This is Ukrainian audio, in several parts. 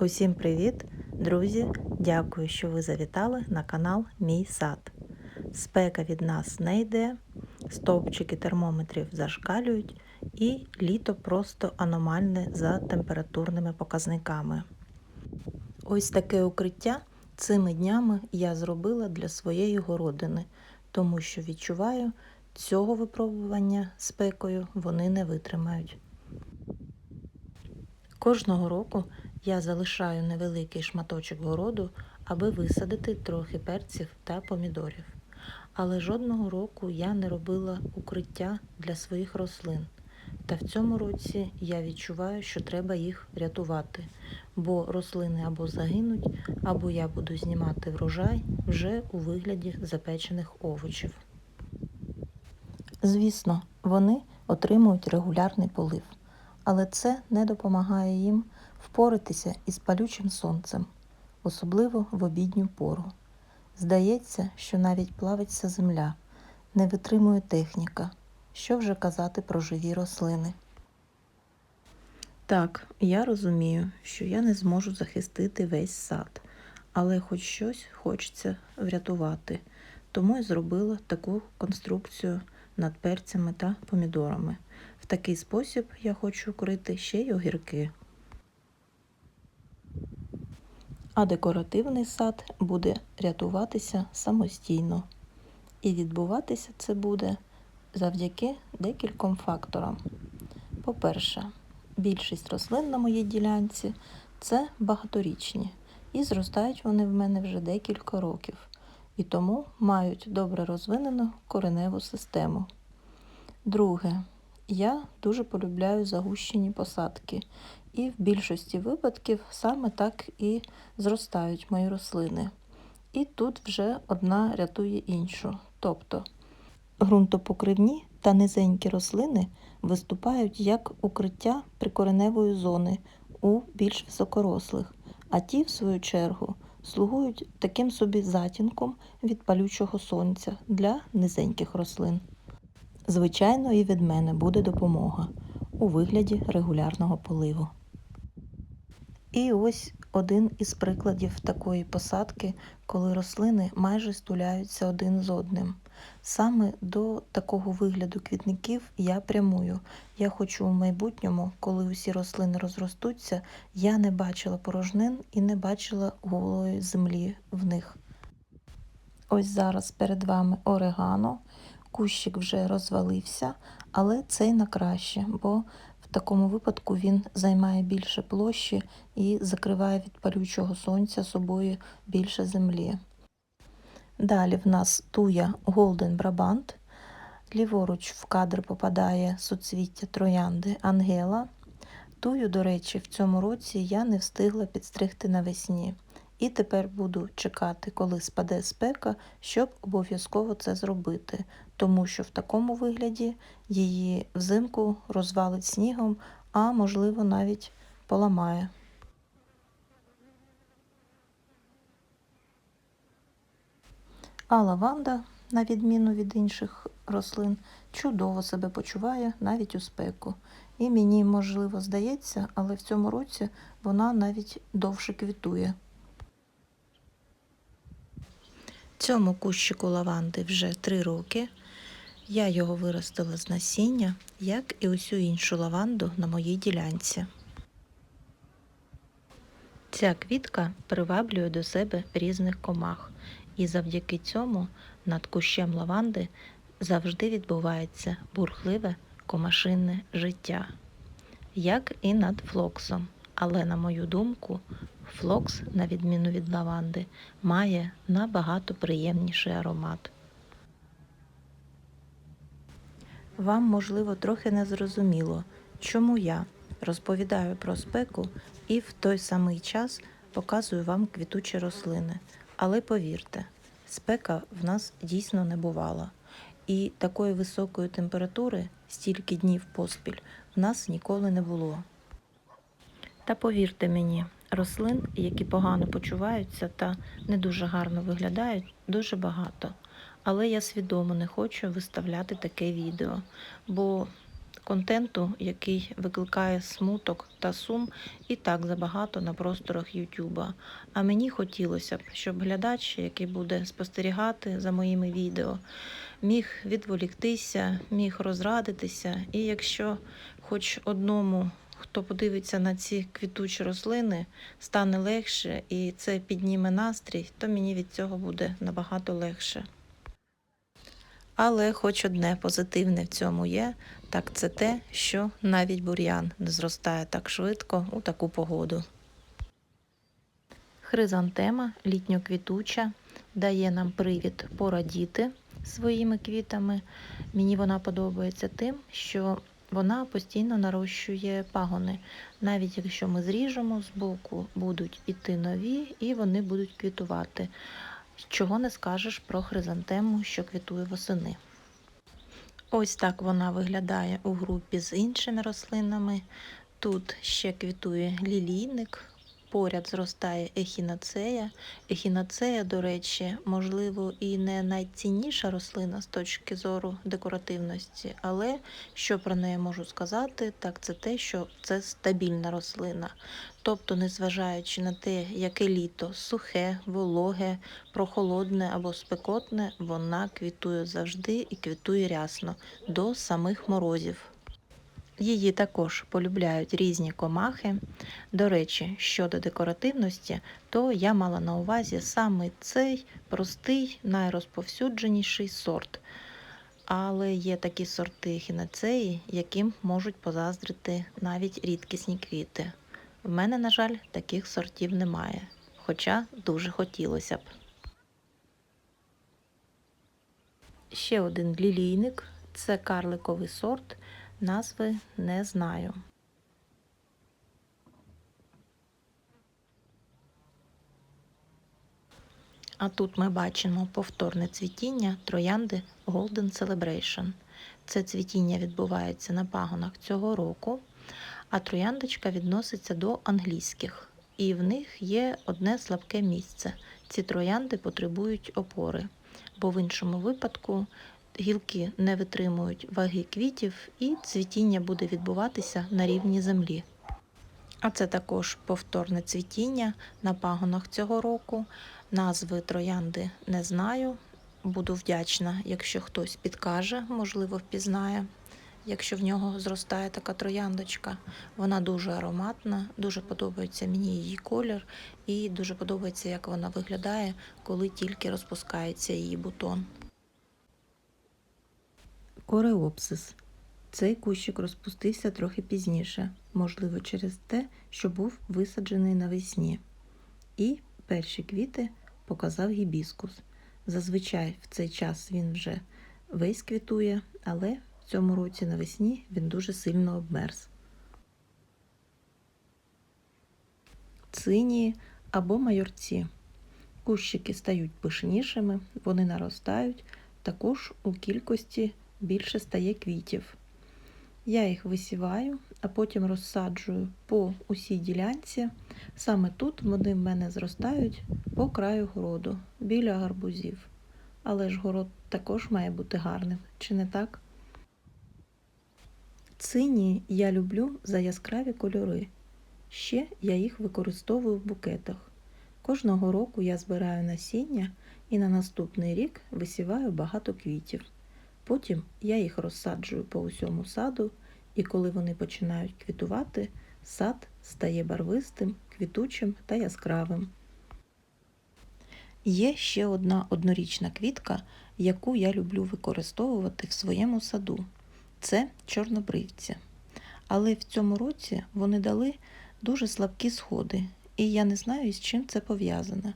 Усім привіт, друзі! Дякую, що ви завітали на канал Мій сад. Спека від нас не йде, стовпчики термометрів зашкалюють, і літо просто аномальне за температурними показниками. Ось таке укриття цими днями я зробила для своєї городини, тому що відчуваю, цього випробування спекою вони не витримають. Кожного року я залишаю невеликий шматочок городу, аби висадити трохи перців та помідорів. Але жодного року я не робила укриття для своїх рослин. Та в цьому році я відчуваю, що треба їх рятувати, бо рослини або загинуть, або я буду знімати врожай вже у вигляді запечених овочів. Звісно, вони отримують регулярний полив, але це не допомагає їм впоратися із палючим сонцем, особливо в обідню пору. Здається, що навіть плавиться земля, не витримує техніка. Що вже казати про живі рослини? Так, я розумію, що я не зможу захистити весь сад, але хоч щось хочеться врятувати. Тому і зробила таку конструкцію над перцями та помідорами. В такий спосіб я хочу укрити ще й огірки. А декоративний сад буде рятуватися самостійно. І відбуватися це буде завдяки декільком факторам. По-перше, більшість рослин на моїй ділянці це багаторічні, і зростають вони в мене вже декілька років, і тому мають добре розвинену кореневу систему. Друге, я дуже полюбляю загущені посадки, і в більшості випадків саме так і зростають мої рослини. І тут вже одна рятує іншу. Тобто ґрунтопокривні та низенькі рослини виступають як укриття прикореневої зони у більш високорослих, а ті, в свою чергу, слугують таким собі затінком від палючого сонця для низеньких рослин. Звичайно, і від мене буде допомога у вигляді регулярного поливу. І ось один із прикладів такої посадки, коли рослини майже стуляються один з одним. Саме до такого вигляду квітників я прямую. Я хочу в майбутньому, коли усі рослини розростуться, я не бачила порожнин і не бачила голої землі в них. Ось зараз перед вами орегано. Кущик вже розвалився, але цей на краще, бо в такому випадку він займає більше площі і закриває від палючого сонця собою більше землі. Далі в нас туя Golden Brabant. Ліворуч в кадр попадає суцвіття троянди Ангела. Тую, до речі, в цьому році я не встигла підстригти навесні. І тепер буду чекати, коли спаде спека, щоб обов'язково це зробити, тому що в такому вигляді її взимку розвалить снігом, а можливо навіть поламає. А лаванда, на відміну від інших рослин, чудово себе почуває навіть у спеку. І мені, можливо, здається, але в цьому році вона навіть довше квітує. Цьому кущику лаванди вже три роки. Я його виростила з насіння, як і усю іншу лаванду на моїй ділянці. Ця квітка приваблює до себе різних комах, і завдяки цьому над кущем лаванди завжди відбувається бурхливе комашинне життя, як і над флоксом. Але, на мою думку, флокс, на відміну від лаванди, має набагато приємніший аромат. Вам, можливо, трохи не зрозуміло, чому я розповідаю про спеку і в той самий час показую вам квітучі рослини. Але повірте, спека в нас дійсно не бувала. І такої високої температури, стільки днів поспіль, в нас ніколи не було. Та повірте мені, рослин, які погано почуваються та не дуже гарно виглядають, дуже багато. Але я свідомо не хочу виставляти таке відео, бо контенту, який викликає смуток та сум і так забагато на просторах Ютуба. А мені хотілося б, щоб глядач, який буде спостерігати за моїми відео, міг відволіктися, міг розрадитися. І якщо хоч одному, хто подивиться на ці квітучі рослини, стане легше і це підніме настрій, то мені від цього буде набагато легше. Але хоч одне позитивне в цьому є, так це те, що навіть бур'ян не зростає так швидко у таку погоду. Хризантема літньоквітуча дає нам привід порадіти своїми квітами. Мені вона подобається тим, що вона постійно нарощує пагони. Навіть якщо ми зріжемо, збоку будуть іти нові і вони будуть квітувати. Чого не скажеш про хризантему, що квітує восени. Ось так вона виглядає у групі з іншими рослинами. Тут ще квітує лілійник, поряд зростає ехінацея. Ехінацея, до речі, можливо, і не найцінніша рослина з точки зору декоративності, але що про неї можу сказати, так це те, що це стабільна рослина. Тобто, незважаючи на те, яке літо сухе, вологе, прохолодне або спекотне, вона квітує завжди і квітує рясно до самих морозів. Її також полюбляють різні комахи. До речі, щодо декоративності, то я мала на увазі саме цей простий, найрозповсюдженіший сорт. Але є такі сорти хінацеї, яким можуть позаздрити навіть рідкісні квіти. В мене, на жаль, таких сортів немає, хоча дуже хотілося б. Ще один лілійник це карликовий сорт, назви не знаю. А тут ми бачимо повторне цвітіння троянди Golden Celebration. Це цвітіння відбувається на пагонах цього року, а трояндочка відноситься до англійських, і в них є одне слабке місце. Ці троянди потребують опори, бо в іншому випадку гілки не витримують ваги квітів і цвітіння буде відбуватися на рівні землі. А це також повторне цвітіння на пагонах цього року. Назви троянди не знаю. Буду вдячна, якщо хтось підкаже, можливо, впізнає, якщо в нього зростає така трояндочка. Вона дуже ароматна, дуже подобається мені її колір, і дуже подобається, як вона виглядає, коли тільки розпускається її бутон. Кореопсис. Цей кущик розпустився трохи пізніше, можливо, через те, що був висаджений навесні. І перші квіти показав гібіскус. Зазвичай в цей час він вже весь квітує, але в цьому році навесні він дуже сильно обмерз. Цинії або майорці. Кущики стають пишнішими, вони наростають також у кількості більше стає квітів. Я їх висіваю, а потім розсаджую по усій ділянці. Саме тут вони в мене зростають по краю городу, біля гарбузів. Але ж город також має бути гарним, чи не так? Цині я люблю за яскраві кольори. Ще я їх використовую в букетах. Кожного року я збираю насіння і на наступний рік висіваю багато квітів. Потім я їх розсаджую по усьому саду, і коли вони починають квітувати, сад стає барвистим, квітучим та яскравим. Є ще одна однорічна квітка, яку я люблю використовувати в своєму саду. Це чорнобривці. Але в цьому році вони дали дуже слабкі сходи, і я не знаю, з чим це пов'язане.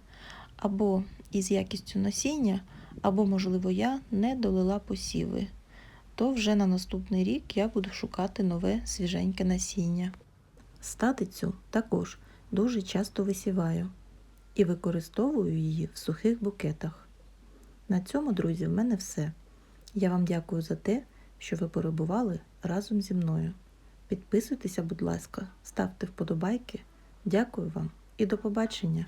Або із якістю насіння, або, можливо, я не долила посіви. То вже на наступний рік я буду шукати нове свіженьке насіння. Статицю також дуже часто висіваю і використовую її в сухих букетах. На цьому, друзі, в мене все. Я вам дякую за те, що ви перебували разом зі мною. Підписуйтеся, будь ласка, ставте вподобайки. Дякую вам і до побачення!